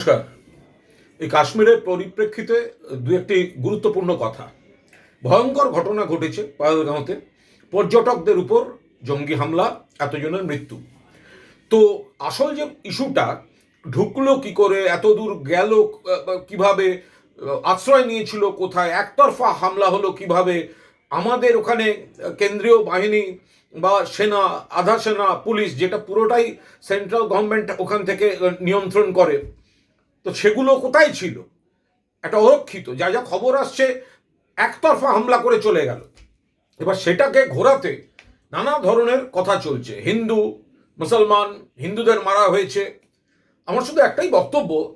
নমস্কার। এই কাশ্মীরের পরিপ্রেক্ষিতে দু একটি গুরুত্বপূর্ণ কথা। ভয়ঙ্কর ঘটনা ঘটেছে পাহেলগাঁওতে। পর্যটকদের উপর জঙ্গি হামলা, এতজনের মৃত্যু। তো আসল যে ইস্যুটা, ঢুকলো কি করে এত দূর গেল, কীভাবে, আশ্রয় নিয়েছিল কোথায়, একতরফা হামলা হলো কীভাবে, আমাদের ওখানে কেন্দ্রীয় বাহিনী বা সেনা, আধা সেনা, পুলিশ, যেটা পুরোটাই সেন্ট্রাল গভর্নমেন্ট ওখান থেকে নিয়ন্ত্রণ করে। তো সেগুলো কোথায় ছিল? একটা অরক্ষিত, যা যা খবর আসছে, একতরফা হামলা করে চলে গেল। এবার সেটাকে ঘোরাতে নানা ধরনের কথা চলছে। হিন্দু, মুসলমান, হিন্দুদের মারা হয়েছে। আমার শুধু একটাই বক্তব্য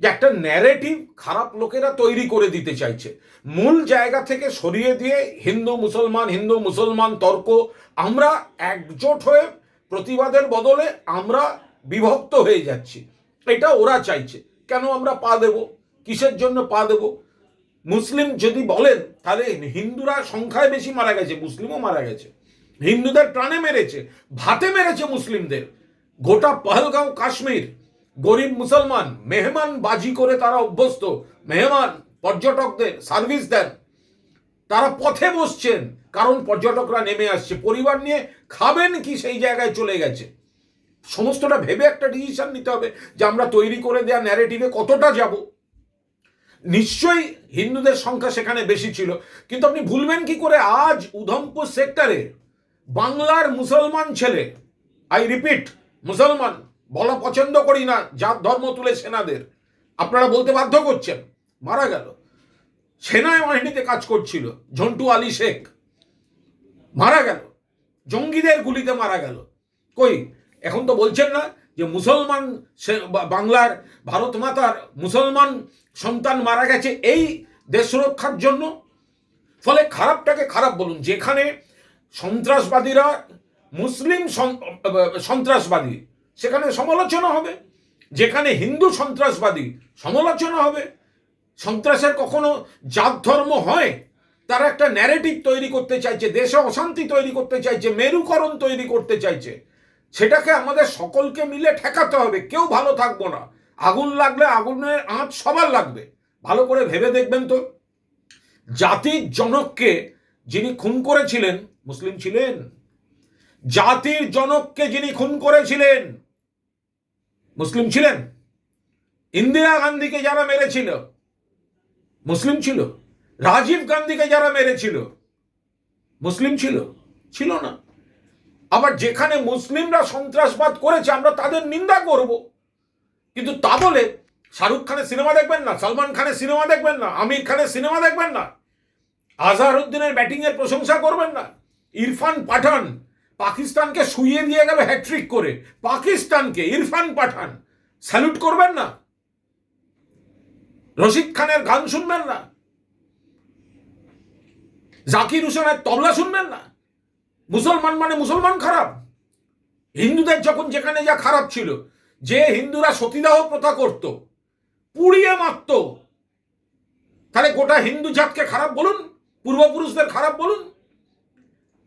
যে একটা ন্যারেটিভ খারাপ লোকেরা তৈরি করে দিতে চাইছে। মূল জায়গা থেকে সরিয়ে দিয়ে হিন্দু, মুসলমান হিন্দু, মুসলমান, তর্ক, আমরা একজোট হয়ে প্রতিবাদের বদলে আমরা বিভক্ত হয়ে যাচ্ছি। এটা ওরা চাইছে। কেন আমরা পা দেব? কিসের জন্য পা দেব? মুসলিম যদি বলেন, তাহলে হিন্দুরা সংখ্যায় বেশি মারা গেছে, মুসলিমও মারা গেছে। হিন্দুদের প্রাণে মেরেছে, ভাতে মেরেছে মুসলিমদের। গোটা পহলগাঁও, কাশ্মীর, গরিব মুসলমান, মেহমান বাজি করে তারা অভ্যস্ত। মেহমান, পর্যটকদের সার্ভিস দেন। তারা পথে বসছেন, কারণ পর্যটকরা নেমে আসছে। পরিবার নিয়ে খাবেন কি সেই জায়গায় চলে গেছে। সমস্তটা ভেবে একটা ডিসিশন নিতে হবে যে আমরা তৈরি করে দেওয়া ন্যারেটিভে কতটা যাব। নিশ্চয়ই হিন্দুদের সংখ্যা সেখানে বেশি ছিল। কিন্তু আপনি ভুলবেন কি করে? আজ উধমপুর সেক্টরে বাংলার মুসলমান ছেলে আই রিপিট মুসলমান, বলা পছন্দ করি না, জাত, ধর্ম তুলে সেনাদের। আপনারা বলতে বাধ্য করছেন, মারা গেল। সেনায় বাহিনীতে কাজ করছিল, ঝন্টু আলী শেখ। মারা গেল। জঙ্গিদের গুলিতে মারা গেল। কই? এখন তো বলছেন না যে মুসলমান বাংলার ভারত মাতার মুসলমান সন্তান মারা গেছে এই দেশ রক্ষার জন্য। ফলে খারাপটাকে খারাপ বলুন, যেখানে সন্ত্রাসবাদীরা মুসলিম সন্ত্রাসবাদী, সেখানে সমালোচনা হবে। যেখানে হিন্দু সন্ত্রাসবাদী, সমালোচনা হবে। সন্ত্রাসের কখনো জাত ধর্ম হয়, তারা একটা ন্যারেটিভ তৈরি করতে চাইছে, দেশে অশান্তি তৈরি করতে চাইছে, মেরুকরণ তৈরি করতে চাইছে। সেটাকে আমাদের সকলকে মিলে ঠেকাতে হবে। কেউ ভালো থাকব না। আগুন লাগলে আগুনের আঁচ সবার লাগবে। ভালো করে ভেবে দেখবেন তো। জাতির জনককে যিনি খুন করেছিলেন, মুসলিম ছিলেন? জাতির জনককে যিনি খুন করেছিলেন, মুসলিম ছিলেন? ইন্দিরা গান্ধীকে যারা মেরেছিল, মুসলিম ছিল? রাজীব গান্ধীকে যারা মেরেছিল, মুসলিম ছিল? ছিল না। আবার যেখানে মুসলিমরা সন্ত্রাসবাদ করেছে, আমরা তাদের নিন্দা করব। কিন্তু তা বলে শাহরুখ খানের সিনেমা দেখবেন না, সলমান খানের সিনেমা দেখবেন না, আমির খানের সিনেমা দেখবেন না, আজহারউদ্দিনের ব্যাটিংয়ের প্রশংসা করবেন না। ইরফান পাঠান পাকিস্তানকে শুইয়ে দিয়ে গেল হ্যাট্রিক করে। পাকিস্তানকে ইরফান পাঠান স্যালুট করবেন না। রশিদ খানের গান শুনবেন না। জাকির হোসেনের তবলা শুনবেন না। মুসলমান মানে মুসলমান খারাপ। হিন্দুদের যখন যেখানে যা খারাপ ছিল, যে হিন্দুরা সতীদাহ প্রথা করত, পুড়িয়ে মারত, তাহলে গোটা হিন্দু জাতকে খারাপ বলুন, পূর্বপুরুষদের খারাপ বলুন।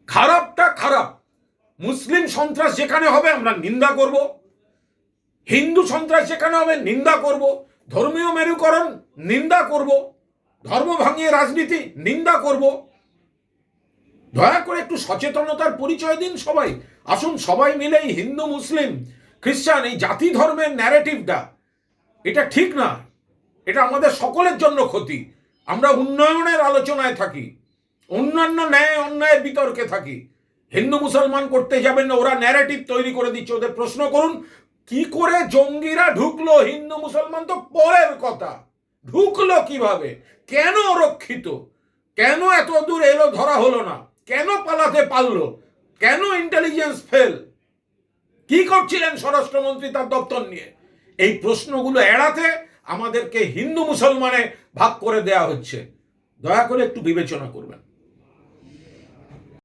খারাপটা খারাপ। মুসলিম সন্ত্রাস যেখানে হবে আমরা নিন্দা করব। হিন্দু সন্ত্রাস যেখানে হবে নিন্দা করব। ধর্মীয় মেরুকরণ নিন্দা করব। ধর্ম ভাঙিয়ে রাজনীতি নিন্দা করব। দয়া করে একটু সচেতনতার পরিচয় দিন সবাই। আসুন সবাই মিলে এই হিন্দু, মুসলিম, খ্রিস্টান, এই জাতি ধর্মের ন্যারেটিভটা এটা ঠিক না। এটা আমাদের সকলের জন্য ক্ষতি। আমরা উন্নয়নের আলোচনায় থাকি। অন্যান্য ন্যায় অন্যায়ের বিতর্কে থাকি। হিন্দু, মুসলমান করতে যাবেন না, ওরা ন্যারেটিভ তৈরি করে দিচ্ছে, ওদের প্রশ্ন করুন, কি করে জঙ্গিরা ঢুকলো? হিন্দু, মুসলমান তো পরের কথা। ঢুকলো কীভাবে? কেন রক্ষিত কেন এত দূর এলো ধরা হলো না? কেন পালাতে পারল? কেন ইন্টেলিজেন্স ফেল কি করছিলেন স্বরাষ্ট্রমন্ত্রী তার দপ্তর নিয়ে? এই প্রশ্নগুলো এড়াতে আমাদেরকে হিন্দু মুসলমানে ভাগ করে দেয়া হচ্ছে। দয়া করে একটু বিবেচনা করবেন।